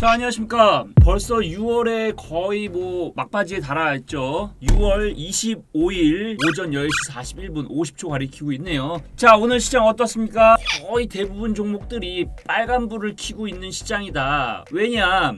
자 안녕하십니까. 벌써 6월에 거의 뭐 막바지에 달아있죠. 6월 25일 오전 10시 41분 50초 가리키고 있네요. 자 오늘 시장 어떻습니까? 거의 대부분 종목들이 빨간불을 켜고 있는 시장이다. 왜냐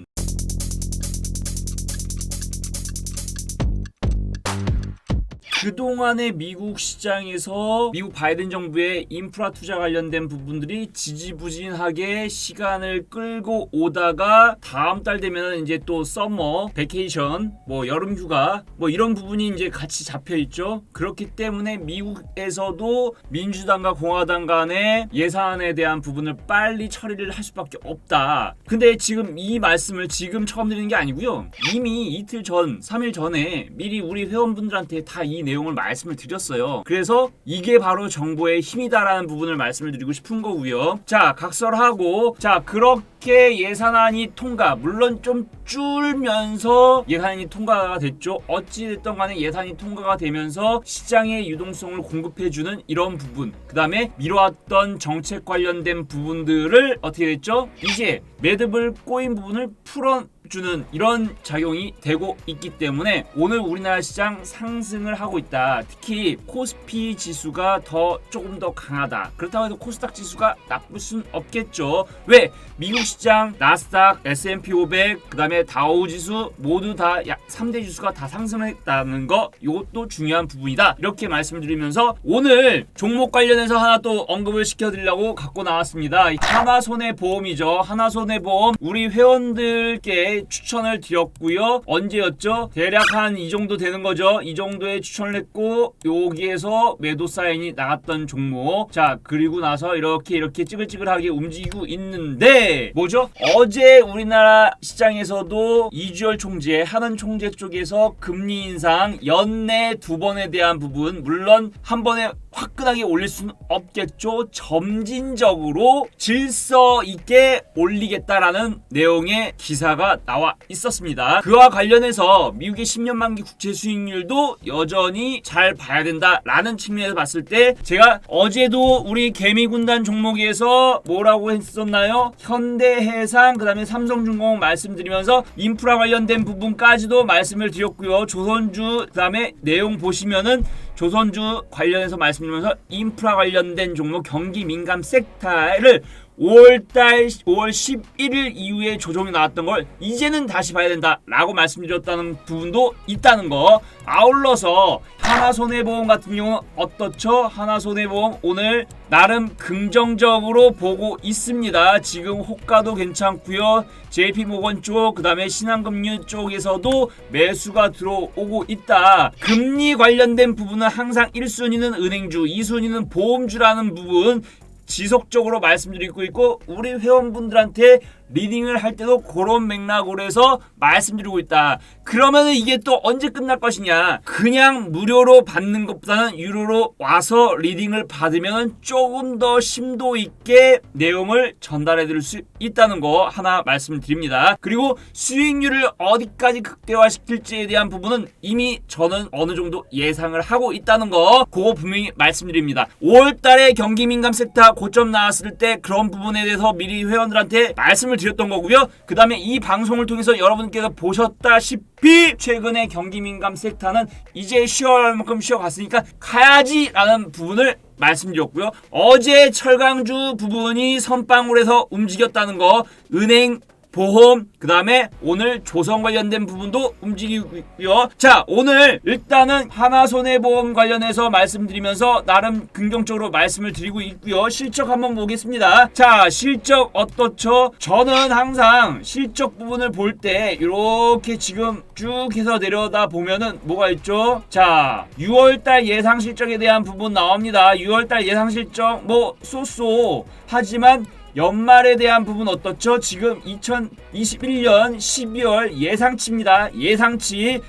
그동안의 미국 시장에서 미국 바이든 정부의 인프라 투자 관련된 부분들이 지지부진하게 시간을 끌고 오다가 다음 달 되면 이제 또 서머 베케이션 뭐 여름 휴가 뭐 이런 부분이 이제 같이 잡혀 있죠. 그렇기 때문에 미국에서도 민주당과 공화당 간의 예산에 대한 부분을 빨리 처리를 할 수밖에 없다. 근데 지금 이 말씀을 지금 처음 드리는 게 아니고요. 이미 이틀 전, 3일 전에 미리 우리 회원분들한테 다 이 내 용을 말씀을 드렸어요. 그래서 이게 바로 정보의 힘이다라는 부분을 말씀을 드리고 싶은 거고요. 자, 각설하고 자, 그렇게 예산안이 통과, 물론 좀 줄면서 예산안이 통과가 됐죠. 어찌 됐던 간에 예산이 통과가 되면서 시장의 유동성을 공급해 주는 이런 부분, 그 다음에 미뤄왔던 정책 관련된 부분들을 어떻게 됐죠? 이제 매듭을 꼬인 부분을 풀어 주는 이런 작용이 되고 있기 때문에 오늘 우리나라 시장 상승을 하고 있다. 특히 코스피 지수가 더 조금 더 강하다. 그렇다고 해도 코스닥 지수가 나쁠 순 없겠죠. 왜? 미국 시장, 나스닥, S&P 500, 그다음에 다우 지수 모두 다 약 3대 지수가 다 상승을 했다는 거 이것도 중요한 부분이다. 이렇게 말씀을 드리면서 오늘 종목 관련해서 하나 또 언급을 시켜 드리려고 갖고 나왔습니다. 하나손해보험이죠. 하나손해보험 우리 회원들께 추천을 드렸고요. 언제였죠? 대략 한 이 정도 되는 거죠. 이 정도에 추천을 했고 여기에서 매도 사인이 나갔던 종목. 자 그리고 나서 이렇게 이렇게 찌글찌글하게 움직이고 있는데 뭐죠? 어제 우리나라 시장에서도 이주열 총재, 하는 총재 쪽에서 금리 인상 연내 두 번에 대한 부분 물론 한 번에 화끈하게 올릴 수는 없겠죠. 점진적으로 질서 있게 올리겠다라는 내용의 기사가 나와 있었습니다. 그와 관련해서 미국의 10년 만기 국채 수익률도 여전히 잘 봐야 된다라는 측면에서 봤을 때 제가 어제도 우리 개미군단 종목에서 뭐라고 했었나요? 현대해상 그다음에 삼성중공업 말씀드리면서 인프라 관련된 부분까지도 말씀을 드렸고요. 조선주 그다음에 내용 보시면은 조선주 관련해서 말씀드리면서 인프라 관련된 종목 경기 민감 섹터를 5월달 5월 11일 이후에 조정이 나왔던 걸 이제는 다시 봐야 된다라고 말씀드렸다는 부분도 있다는 거 아울러서 하나손해보험 같은 경우는 어떻죠? 하나손해보험 오늘 나름 긍정적으로 보고 있습니다. 지금 호가도 괜찮고요. JP모건 쪽, 그 다음에 신한금융 쪽에서도 매수가 들어오고 있다. 금리 관련된 부분은 항상 1순위는 은행주, 2순위는 보험주라는 부분 지속적으로 말씀드리고 있고 우리 회원분들한테 리딩을 할 때도 그런 맥락으로 해서 말씀드리고 있다. 그러면 이게 또 언제 끝날 것이냐? 그냥 무료로 받는 것보다는 유료로 와서 리딩을 받으면 조금 더 심도 있게 내용을 전달해 드릴 수 있다는 거 하나 말씀드립니다. 그리고 수익률을 어디까지 극대화시킬지에 대한 부분은 이미 저는 어느 정도 예상을 하고 있다는 거 그거 분명히 말씀드립니다. 5월 달에 경기 민감 섹터 고점 나왔을 때 그런 부분에 대해서 미리 회원들한테 말씀을 드렸던 거고요. 그 다음에 이 방송을 통해서 여러분께서 보셨다시피 최근에 경기 민감 섹터는 이제 쉬어갈 만큼 쉬어갔으니까 가야지라는 부분을 말씀드렸고요. 어제 철강주 부분이 선방울에서 움직였다는 거 은행 보험 그 다음에 오늘 조선 관련된 부분도 움직이고 있고요. 자 오늘 일단은 하나손해보험 관련해서 말씀드리면서 나름 긍정적으로 말씀을 드리고 있고요. 실적 한번 보겠습니다. 자 실적 어떻죠? 저는 항상 실적 부분을 볼 때 이렇게 지금 쭉 해서 내려다 보면은 뭐가 있죠? 자 6월달 예상 실적에 대한 부분 나옵니다. 6월달 예상 실적 뭐 쏘쏘 하지만 연말에 대한 부분 어떻죠? 지금 2021년 12월 예상치입니다. 예상치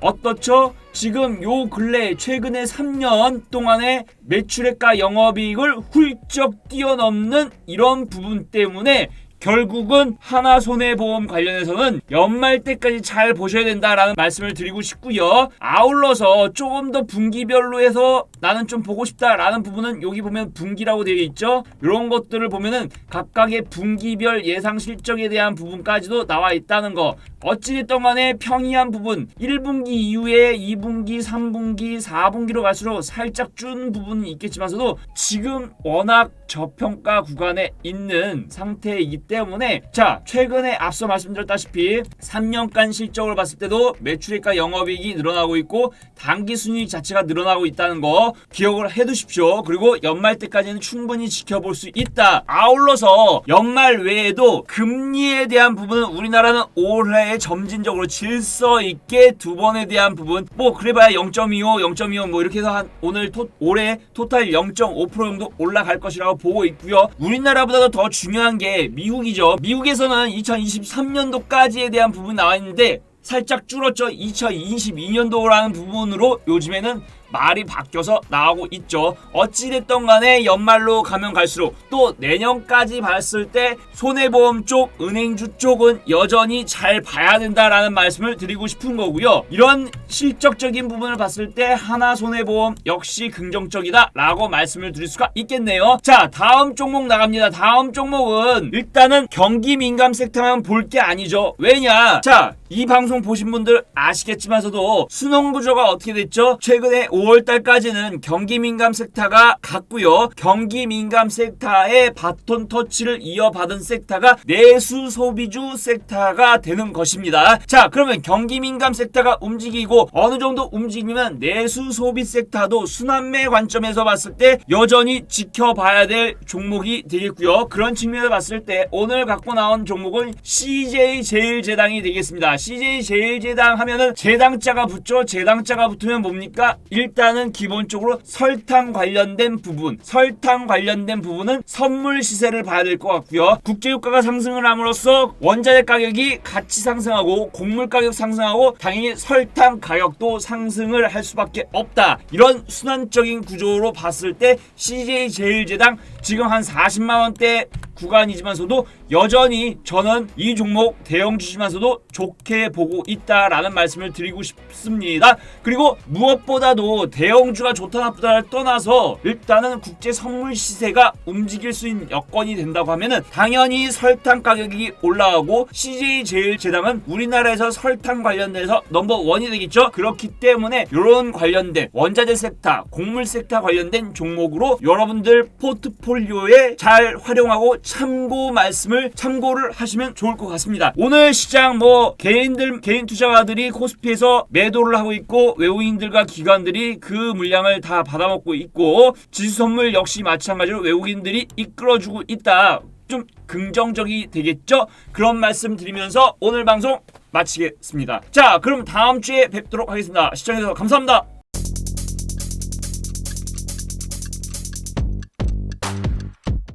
어떻죠? 지금 요 근래 최근에 3년 동안의 매출액과 영업이익을 훌쩍 뛰어넘는 이런 부분 때문에 결국은 하나 손해보험 관련해서는 연말 때까지 잘 보셔야 된다라는 말씀을 드리고 싶고요. 아울러서 조금 더 분기별로 해서 나는 좀 보고 싶다라는 부분은 여기 보면 분기라고 되어 있죠. 이런 것들을 보면은 각각의 분기별 예상 실적에 대한 부분까지도 나와 있다는 거. 어찌됐든 간에 평이한 부분 1분기 이후에 2분기, 3분기, 4분기로 갈수록 살짝 준 부분이 있겠지만서도 지금 워낙 저평가 구간에 있는 상태이기 때문에 자 최근에 앞서 말씀드렸다시피 3년간 실적을 봤을 때도 매출액과 영업이익이 늘어나고 있고 단기 순이익 자체가 늘어나고 있다는 거 기억을 해두십시오. 그리고 연말 때까지는 충분히 지켜볼 수 있다. 아울러서 연말 외에도 금리에 대한 부분은 우리나라는 올해 점진적으로 질서 있게 두 번에 대한 부분 뭐 그래봐야 0.25, 0.25 뭐 이렇게 해서 한 오늘 토, 올해 토탈 0.5% 정도 올라갈 것이라고 보고 있고요. 우리나라보다도 더 중요한 게 미국이죠. 미국에서는 2023년도까지에 대한 부분 나와 있는데 살짝 줄었죠. 2022년도라는 부분으로 요즘에는 말이 바뀌어서 나오고 있죠. 어찌됐던 간에 연말로 가면 갈수록 또 내년까지 봤을 때 손해보험 쪽, 은행주 쪽은 여전히 잘 봐야 된다라는 말씀을 드리고 싶은 거고요. 이런 실적적인 부분을 봤을 때 하나 손해보험 역시 긍정적이다라고 말씀을 드릴 수가 있겠네요. 자, 다음 종목 나갑니다. 다음 종목은 일단은 경기 민감 섹터만 볼 게 아니죠. 왜냐? 자, 이 방송 보신 분들 아시겠지만서도 수능 구조가 어떻게 됐죠? 최근에 5월 달까지는 경기 민감 섹터가 갔고요. 경기 민감 섹터의 바톤 터치를 이어받은 섹터가 내수 소비주 섹터가 되는 것입니다. 자, 그러면 경기 민감 섹터가 움직이고 어느 정도 움직이면 내수 소비 섹터도 순환매 관점에서 봤을 때 여전히 지켜봐야 될 종목이 되겠고요. 그런 측면에서 봤을 때 오늘 갖고 나온 종목은 CJ 제일제당이 되겠습니다. CJ 제일제당 하면은 제당자가 붙죠. 제당자가 붙으면 뭡니까? 일단은 기본적으로 설탕 관련된 부분, 설탕 관련된 부분은 선물 시세를 봐야 될 것 같고요. 국제유가가 상승을 함으로써 원자재 가격이 같이 상승하고 곡물 가격 상승하고 당연히 설탕 가격도 상승을 할 수밖에 없다. 이런 순환적인 구조로 봤을 때 CJ 제일제당 지금 한 40만 원대 구간이지만서도 여전히 저는 이 종목 대형 주시면서도 좋게 보고 있다라는 말씀을 드리고 싶습니다. 그리고 무엇보다도 대형주가 좋다 나쁘다를 떠나서 일단은 국제 선물 시세가 움직일 수 있는 여건이 된다고 하면은 당연히 설탕 가격이 올라가고 CJ 제일제당은 우리나라에서 설탕 관련돼서 넘버 원이 되겠죠. 그렇기 때문에 이런 관련된 원자재 섹터, 곡물 섹터 관련된 종목으로 여러분들 포트폴리오에 잘 활용하고 참고 말씀을 참고를 하시면 좋을 것 같습니다. 오늘 시장 뭐 개인들 개인 투자가들이 코스피에서 매도를 하고 있고 외국인들과 기관들이 그 물량을 다 받아먹고 있고 지수 선물 역시 마찬가지로 외국인들이 이끌어주고 있다. 좀 긍정적이 되겠죠? 그런 말씀 드리면서 오늘 방송 마치겠습니다. 자, 그럼 다음 주에 뵙도록 하겠습니다. 시청해주셔서 감사합니다.